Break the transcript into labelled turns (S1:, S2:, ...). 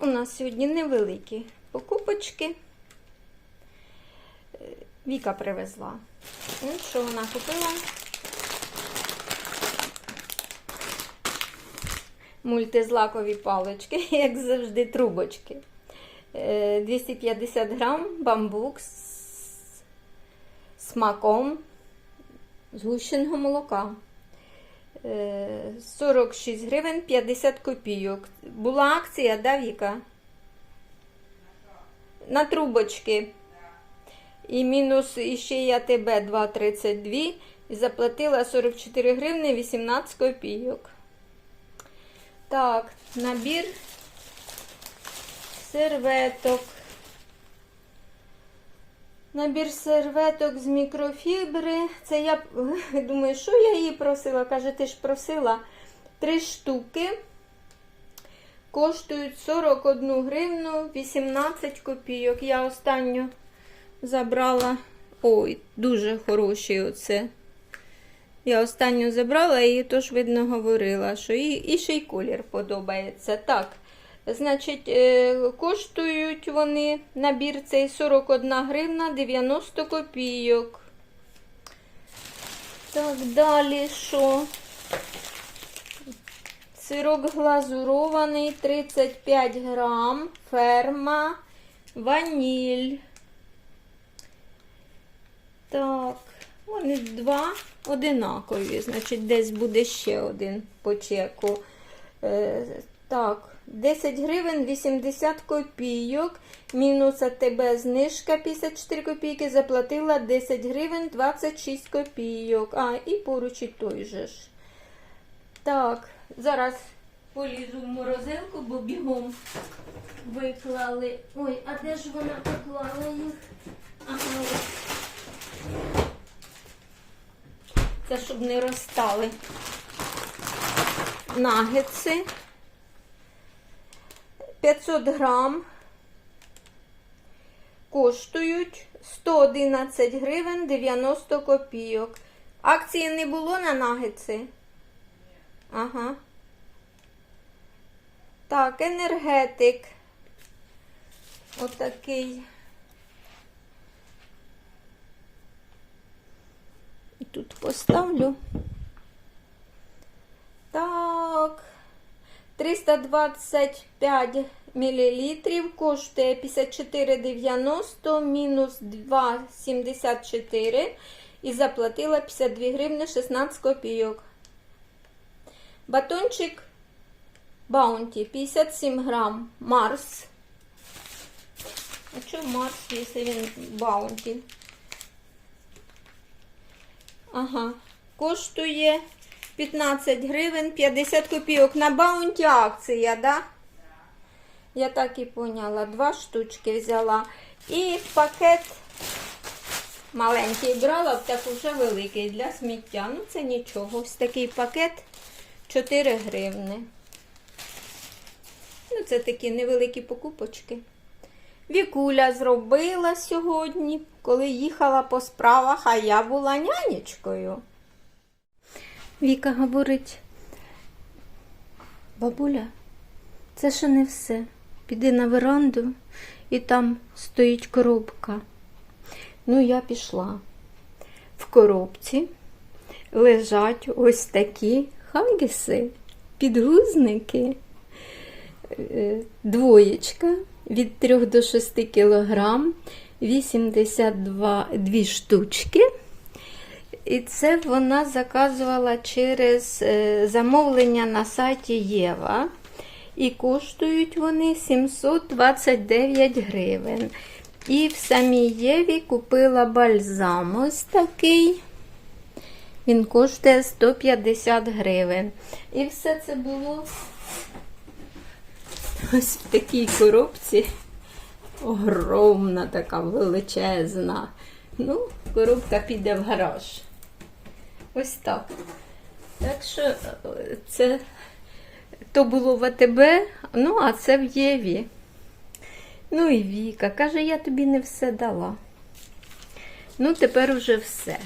S1: У нас сьогодні невеликі покупочки. Е, Віка привезла. Ну, що вона купила? Мультизлакові палички, як завжди, трубочки. Е, 250 грам бамбук з смаком згущеного молока. Е, 46 гривень 50 копійок. Була акція, да, Віка? На трубочки. І мінус іще я тебе 2,32 і заплатила 44 гривни 18 копійок. Так, набір серветок. Набір серветок з мікрофібри. Це я думаю, що я її просила? Каже, ти ж просила три штуки. Коштують 41 гривну 18 копійок. Я останню забрала. Ой, дуже хороші оце. Я останню забрала і тож, видно, говорила, що і, і ще й колір подобається. Так, значить, е, коштують вони набір цей 41 гривна 90 копійок. Так, далі що? Сирок глазурований 35 грам, ферма, ваніль. Так, вони два одинакові. Значить, десь буде ще один по чеку. Так, 10 гривень 80 копійок. Мінус АТБ знижка 54 копійки. Заплатила 10 гривень 26 копійок. А, і поруч і той же ж. Так, зараз полізу в морозилку, бо бігом виклали. Ой, а де ж вона поклала їх? Ага. Це щоб не розстали нагетси. 500 грам коштують 111 гривень 90 копійок. Акції не було на нагетси? Ага. Так, енергетик. Отакий. Тут поставлю. Так. 325 мл коштує 54,90 мінус 2,74 і заплатила 52 гривни 16 копійок. Батончик Баунті 57 грам. Марс. А що Марс, якщо він Баунті? Ага. Коштує 15 гривень 50 копійок. На баунті акція, да? Я так і поняла. Два штучки взяла. І пакет маленький брала, так уже великий для сміття. Ну, це нічого. Ось такий пакет 4 гривни. Ну, це такі невеликі покупочки. Вікуля зробила сьогодні, коли їхала по справах, а я була нянечкою. Віка говорить, бабуля, це ще не все. Піди на веранду і там стоїть коробка. Ну, я пішла. В коробці лежать ось такі хагіси, підгузники, Е, двоєчка від 3 до 6 кілограм, 82 дві штучки. І це вона заказувала через е, замовлення на сайті Єва. І коштують вони 729 гривень. І в самій Єві купила бальзам ось такий. Він коштує 150 гривень. І все це було ось в такій коробці. Огромна така величезна. Ну, коробка піде в гараж. Ось так. Так що е, це то було в АТБ, ну, а це в Єві. Ну і Віка. Каже, я тобі не все дала. Ну, тепер уже все.